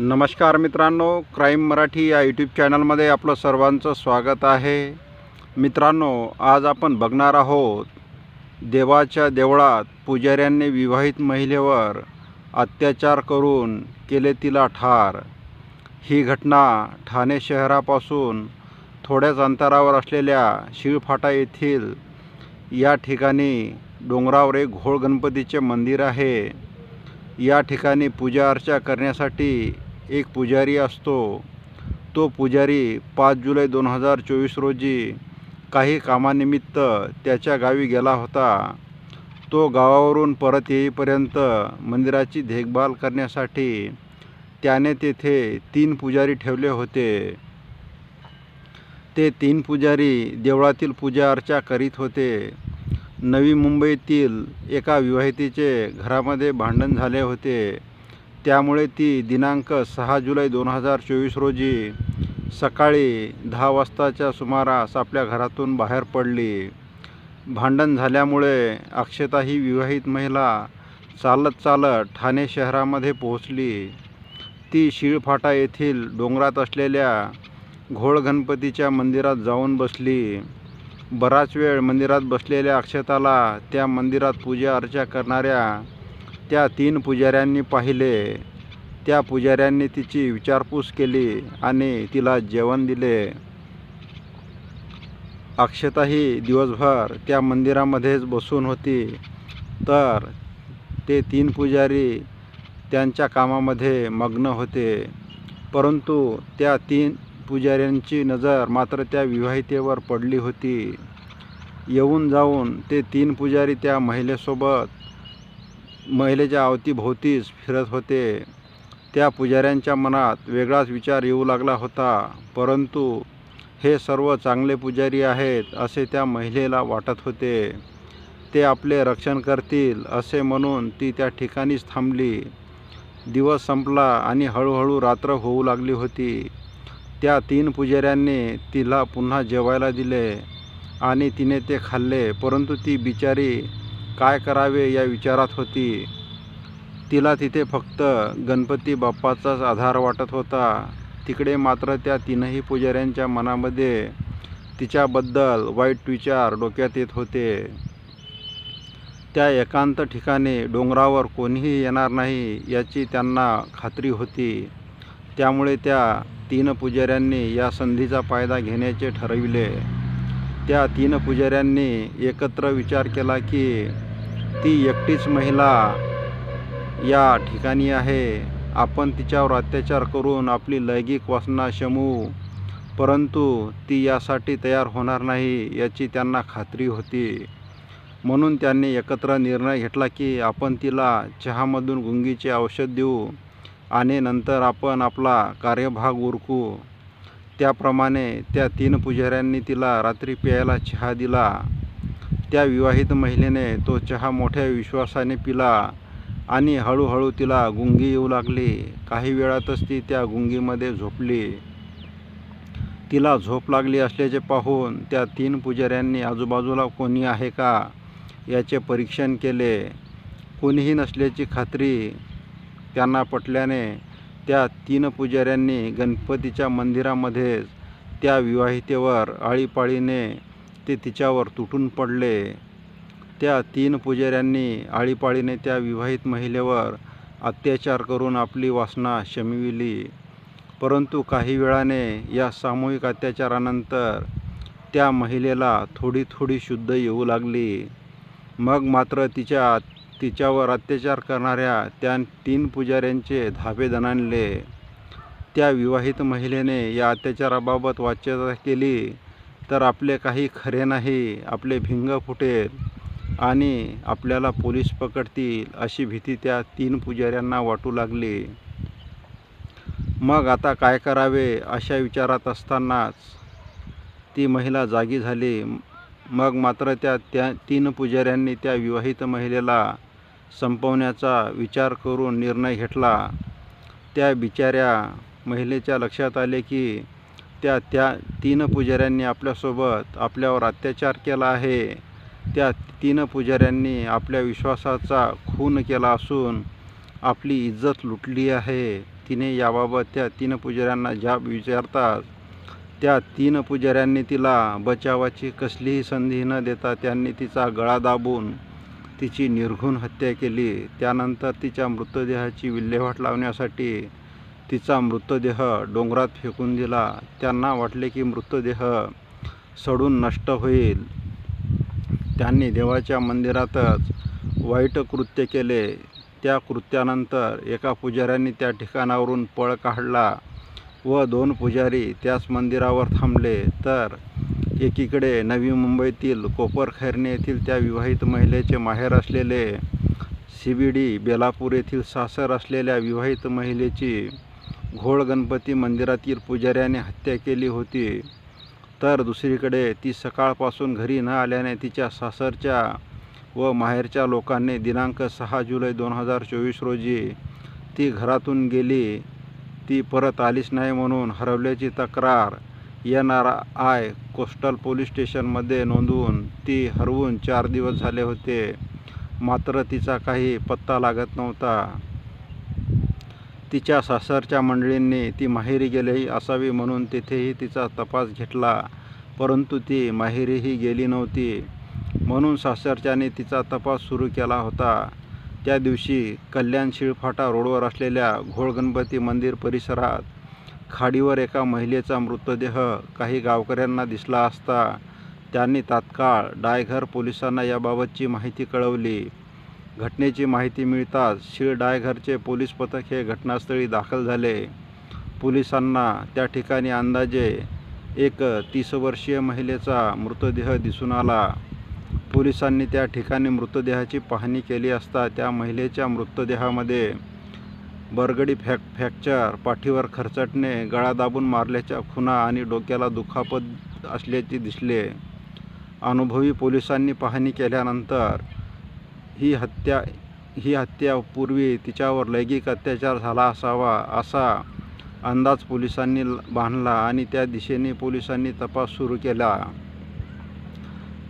नमस्कार मित्रांनो क्राईम मराठी या यूट्यूब चॅनलमध्ये आपलं सर्वांचं स्वागत आहे. मित्रांनो आज आपण बघणार आहोत देवाच्या देवळात पुजाऱ्यांनी विवाहित महिलेवर अत्याचार करून केले तिला ठार. ही घटना ठाणे शहरापासून थोड्याच अंतरावर असलेल्या शिळफाटा येथील या ठिकाणी डोंगरावर एक घोळ गणपतीचे मंदिर आहे. या ठिकाणी पूजा अर्चा करण्यासाठी एक पुजारी असतो. तो पुजारी पाच जुलै दोन हजार चोवीस रोजी काही कामानिमित्त त्याच्या गावी गेला होता. तो गावावरून परत येईपर्यंत मंदिराची देखभाल करण्यासाठी त्याने तेथे तीन पुजारी ठेवले होते. ते तीन पुजारी देवळातील पूजा अर्चा करीत होते. नवी मुंबईतील एका विवाहितेचे घरामध्ये भांडण झाले होते. त्यामुळे ती दिनांक सहा जुलै दोन हजार चोवीस रोजी सकाळी दहा वाजताच्या सुमारास आपल्या घरातून बाहेर पडली. भांडण झाल्यामुळे अक्षता ही विवाहित महिला चालत चालत ठाणे शहरामध्ये पोहोचली. ती शिळफाटा येथील डोंगरात असलेल्या घोळ गणपतीच्या मंदिरात जाऊन बसली. बराच वेळ मंदिरात बसलेल्या अक्षताला त्या मंदिरात पूजा अर्चा करणाऱ्या त्या तीन पुजाऱ्यांनी पाहिले. त्या पुजाऱ्यांनी तिची विचारपूस केली आणि तिला जेवण दिले. अक्षताही दिवसभर त्या मंदिरामध्येच बसून होती. तर ते तीन पुजारी त्यांच्या कामामध्ये मग्न होते. परंतु त्या तीन पुजाऱ्यांची नजर मात्र त्या विवाहितेवर पडली होती. येऊन जाऊन ते तीन पुजारी त्या महिलेसोबत महिलेच्या अवतीभोवतीच फिरत होते. त्या पुजाऱ्यांच्या मनात वेगळाच विचार येऊ लागला होता. परंतु हे सर्व चांगले पुजारी आहेत असे त्या महिलेला वाटत होते. ते आपले रक्षण करतील असे म्हणून ती त्या ठिकाणीच थांबली. दिवस संपला आणि हळूहळू रात्र होऊ लागली होती. त्या तीन पुजाऱ्यांनी तिला पुन्हा जेवायला दिले आणि तिने ते खाल्ले परंतु ती बिचारी काय करावे या विचारात होती. तिला तिथे फक्त गणपती बाप्पाचाच आधार वाटत होता. तिकडे मात्र त्या तीनही पुजाऱ्यांच्या मनामध्ये तिच्याबद्दल वाईट विचार डोक्यात येत होते. त्या एकांत ठिकाणी डोंगरावर कोणीही येणार नाही याची त्यांना खात्री होती. त्यामुळे त्या तीन पुजाऱ्यांनी या संधीचा फायदा घेण्याचे ठरविले. त्या तीन पुजाऱ्यांनी एकत्र विचार केला की ती एकटीच महिला या ठिकाणी आहे. आपण तिच्यावर अत्याचार करून आपली लैंगिक वासना शमवू परंतु ती यासाठी तयार होणार नाही याची त्यांना खात्री होती. म्हणून त्यांनी एकत्र निर्णय घेतला की आपण तिला चहामधून गुंगीचे औषध देऊ आणि नंतर आपण आपला कार्यभाग उरकू. त्याप्रमाणे त्या तीन पुजाऱ्यांनी तिला रात्री प्यायला चहा दिला. त्या विवाहित महिलेने तो चहा मोठ्या विश्वासाने पिला आणि हळूहळू तिला गुंगी येऊ लागली. काही वेळातच ती त्या गुंगीमध्ये झोपली. तिला झोप लागली असल्याचे पाहून त्या तीन पुजाऱ्यांनी आजूबाजूला कोणी आहे का याचे परीक्षण केले. कोणीही नसल्याची खात्री त्यांना पटल्याने त्या तीन पुजाऱ्यांनी गणपतीच्या मंदिरामध्येच त्या विवाहितेवर आळीपाळीने ते तिच्यावर तुटून पडले. त्या तीन पुजाऱ्यांनी आळीपाळीने त्या विवाहित महिलेवर अत्याचार करून आपली वासना शमविली. परंतु काही वेळाने या सामूहिक अत्याचारानंतर त्या महिलेला थोडी थोडी शुद्ध येऊ लागली. मग मात्र तिच्या तिच्यावर अत्याचार करणाऱ्या त्या तीन पुजाऱ्यांचे धाबे दणाणले. त्या विवाहित महिलेने या अत्याचाराबाबत वाच्यता केली. तर आपले काही खरे नाही आपले भिंग फुटेल आणि आपल्याला पोलीस पकडतील अशी भीती त्या तीन पुजाऱ्यांना वाटू लागली. मग आता काय करावे अशा विचारात असतानाच ती महिला जागी झाली. मग मात्र त्या त्या तीन पुजाऱ्यांनी त्या विवाहित महिलेला संपवण्याचा विचार करून निर्णय घेतला. त्या बिचाऱ्या महिलेच्या लक्षात आले की त्या त्या तीन पुजाऱ्यांनी आपल्यासोबत आपल्यावर अत्याचार केला आहे. त्या तीन पुजाऱ्यांनी आपल्या विश्वासाचा खून केला असून आपली इज्जत लुटली आहे. तिने याबाबत त्या तीन पुजाऱ्यांना ज्या विचारतात. त्या तीन पुजाऱ्यांनी तिला बचावाची कसलीही संधी न देता त्यांनी तिचा गळा दाबून तिची निर्घुण हत्या केली. त्यानंतर तिच्या मृतदेहाची विल्हेवाट लावण्यासाठी तिचा मृतदेह डोंगरात फेकून दिला. त्यांना वाटले की मृतदेह सडून नष्ट होईल. त्यांनी देवाच्या मंदिरातच वाईट कृत्य केले. त्या कृत्यानंतर एका पुजाऱ्यांनी त्या ठिकाणावरून पळ काढला व दोन पुजारी त्याच मंदिरावर थांबले. तर एकीकडे नवी मुंबईतील कोपरखैरणे येथील त्या विवाहित महिलेचे माहेर असलेले सी बी डी बेलापूर येथील सासर असलेल्या विवाहित महिलेची घोळ गणपती मंदिरातील पुजाऱ्याने हत्या केली होती. तर दुसरीकडे ती सकाळपासून घरी न आल्याने तिच्या सासरच्या व माहेरच्या लोकांनी दिनांक सहा जुलै दोन हजार चोवीस रोजी ती घरातून गेली. ती परत आलीच नाही म्हणून हरवल्याची तक्रार N R I coastal police स्टेशनमध्ये नोंदवून ती हरवून चार दिवस झाले होते. मात्र तिचा काही पत्ता लागत नव्हता. तिच्या सासरच्या मंडळींनी ती माहेरी गेलेही असावी म्हणून तिथेही तिचा तपास घेतला. परंतु ती माहेरीही गेली नव्हती म्हणून सासरच्याने तिचा तपास सुरू केला होता. त्या दिवशी कल्याण शिळफाटा रोडवर असलेल्या घोळगणपती मंदिर परिसरात खाडीवर एका महिलेचा मृतदेह काही गावकऱ्यांना दिसला असता. त्यांनी तात्काळ डायघर पोलिसांना याबाबतची माहिती कळवली. घटनेची माहिती मिळताच शीळ डायघरचे पोलीस पथक हे घटनास्थळी दाखल झाले. पोलिसांना त्या ठिकाणी अंदाजे एक तीस वर्षीय महिलेचा मृतदेह दिसून आला. पोलिसांनी त्या ठिकाणी मृतदेहाची पाहणी केली असता त्या महिलेच्या मृतदेहामध्ये बरगडी फॅक फ्रॅक्चर पाठीवर खरचटणे गळा दाबून मारल्याच्या खुणा आणि डोक्याला दुखापत असल्याचे दिसले. अनुभवी पोलिसांनी पाहणी केल्यानंतर ही हत्या ही हत्या पूर्वी तिच्यावर लैंगिक अत्याचार झाला असावा असा अंदाज पोलिसांनी बांधला आणि त्या दिशेने पोलिसांनी तपास सुरू केला.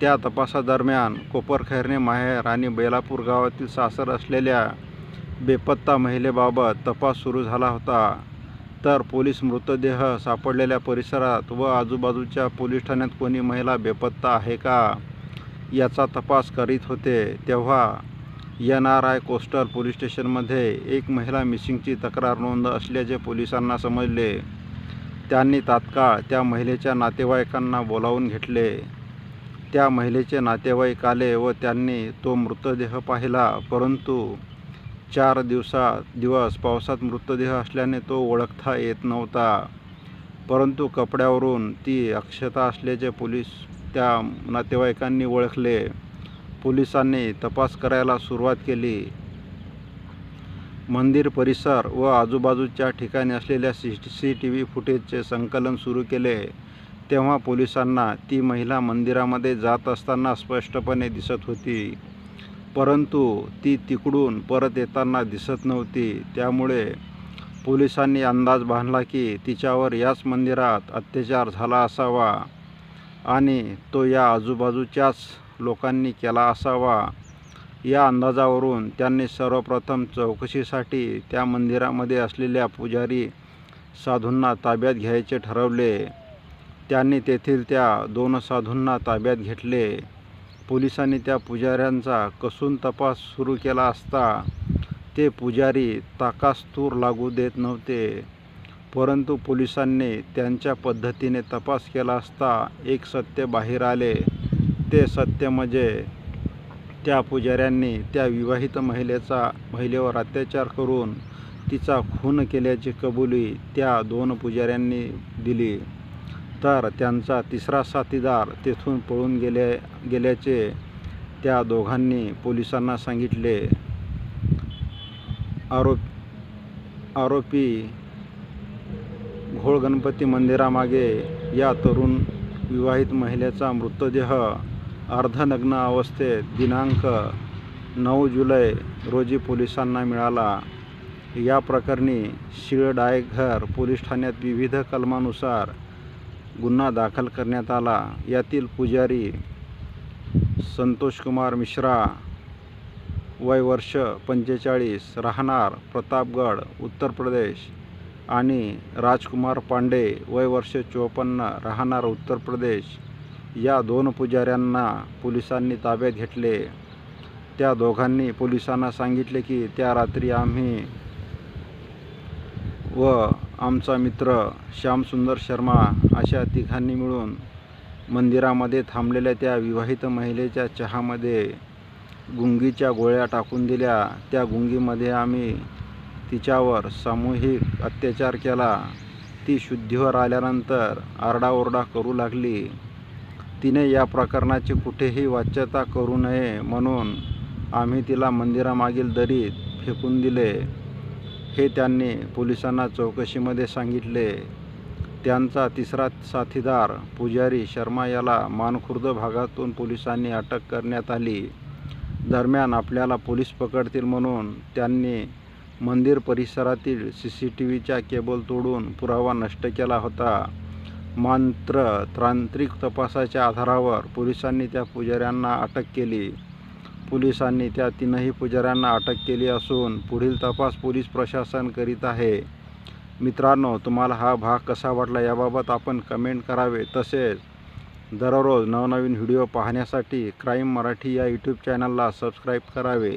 त्या तपासादरम्यान कोपरखैरणे माहेर आणि बेलापूर गावातील सासर असलेल्या बेपत्ता महिलेबाबत तपास सुरू झाला होता. तर पोलीस मृतदेह सापडलेल्या परिसरात व आजूबाजूच्या पोलीस ठाण्यात कोणी महिला बेपत्ता आहे का? याचा तपास करीत होते तेव्हा N R I coastal police स्टेशनमध्ये एक महिला मिसिंगची तक्रार नोंद असल्याचे पोलिसांना समजले. त्यांनी तात्काळ त्या महिलेच्या नातेवाईकांना बोलावून घेतले. त्या महिलेचे नातेवाईक आले व त्यांनी तो मृतदेह पाहिला परंतु चार दिवसात दिवस पावसात मृतदेह असल्याने तो ओळखता येत नव्हता. परंतु कपड्यावरून ती अक्षता असल्याचे पोलीस त्या नातेवाईकांनी ओळखले. पोलिसांनी तपास करायला सुरुवात केली. मंदिर परिसर व आजूबाजूच्या ठिकाणी असलेल्या सी सी टी व्ही फुटेजचे संकलन सुरू केले. तेव्हा पोलिसांना ती महिला मंदिरामध्ये जात असताना स्पष्टपणे दिसत होती. परंतु ती तिकडून परत येताना दिसत नव्हती. त्यामुळे पोलिसांनी अंदाज बांधला की तिच्यावर याच मंदिरात अत्याचार झाला असावा. आणि तो या आजूबाजूच्याच लोकांनी केला असावा. या अंदाजावरून त्यांनी सर्वप्रथम चौकशीसाठी त्या मंदिरामध्ये असलेल्या पुजारी साधूंना ताब्यात घ्यायचे ठरवले. त्यांनी तेथील त्या दोन साधूंना ताब्यात घेतले. पोलिसांनी त्या पुजाऱ्यांचा कसून तपास सुरू केला असता. ते पुजारी ताकास्तूर लागू देत नव्हते. परंतु पोलिसांनी त्यांच्या पद्धतीने तपास केला असता एक सत्य बाहेर आले. ते सत्य म्हणजे त्या पुजाऱ्यांनी त्या विवाहित महिलेचा महिलेवर अत्याचार करून तिचा खून केल्याची कबुली त्या दोन पुजाऱ्यांनी दिली. तर त्यांचा तिसरा साथीदार तेथून पळून गेले गेल्याचे त्या दोघांनी पोलिसांना सांगितले. आरोप आरोपी घोळ गणपती मंदिरामागे या तरुण विवाहित महिलेचा मृतदेह अर्धनग्न अवस्थेत दिनांक नऊ जुलै रोजी पोलिसांना मिळाला. या प्रकरणी शिळडायघर पोलीस ठाण्यात विविध कलमानुसार गुन्हा दाखल करण्यात आला. यातील पुजारी संतोषकुमार मिश्रा वय वर्ष पंचेचाळीस राहणार प्रतापगड उत्तर प्रदेश आणि राजकुमार पांडे वय वर्ष चोपन्न राहणार उत्तर प्रदेश या दोन पुजाऱ्यांना पोलिसांनी ताब्यात घेतले. त्या दोघांनी पोलिसांना सांगितले की त्या रात्री आम्ही व आमचा मित्र श्यामसुंदर शर्मा अशा तिघांनी मिळून मंदिरामध्ये थांबलेल्या त्या विवाहित महिलेच्या चहामध्ये गुंगीच्या गोळ्या टाकून दिल्या. त्या गुंगीमध्ये आम्ही तिच्यावर सामूहिक अत्याचार केला. ती शुद्धीवर आल्यानंतर आरडाओरडा करू लागली. तिने या प्रकरणाची कुठेही वाच्यता करू नये म्हणून आम्ही तिला मंदिरामागील दरीत फेकून दिले. हे त्यांनी पोलिसांना चौकशीमध्ये सांगितले. त्यांचा तिसरा साथीदार पुजारी शर्मा याला मानखुर्द भागातून पोलिसांनी अटक करण्यात आली. दरम्यान आपल्याला पोलीस पकडतील म्हणून त्यांनी मंदिर परिसरातील सी सी टी व्हीच्या केबल तोडून पुरावा नष्ट केला होता. मात्र तांत्रिक तपासाच्या आधारावर पोलिसांनी त्या पुजाऱ्यांना अटक केली. पोलिसांनी त्या तीनही पुजाऱ्यांना अटक केली असून पुढील तपास पोलीस प्रशासन करीत आहे. मित्रांनो तुम्हाला हा भाग कसा वाटला याबाबत आपण कमेंट करावे. तसेच दररोज नवनवीन व्हिडिओ पाहण्यासाठी क्राईम मराठी या यूट्यूब चॅनलला सबस्क्राईब करावे.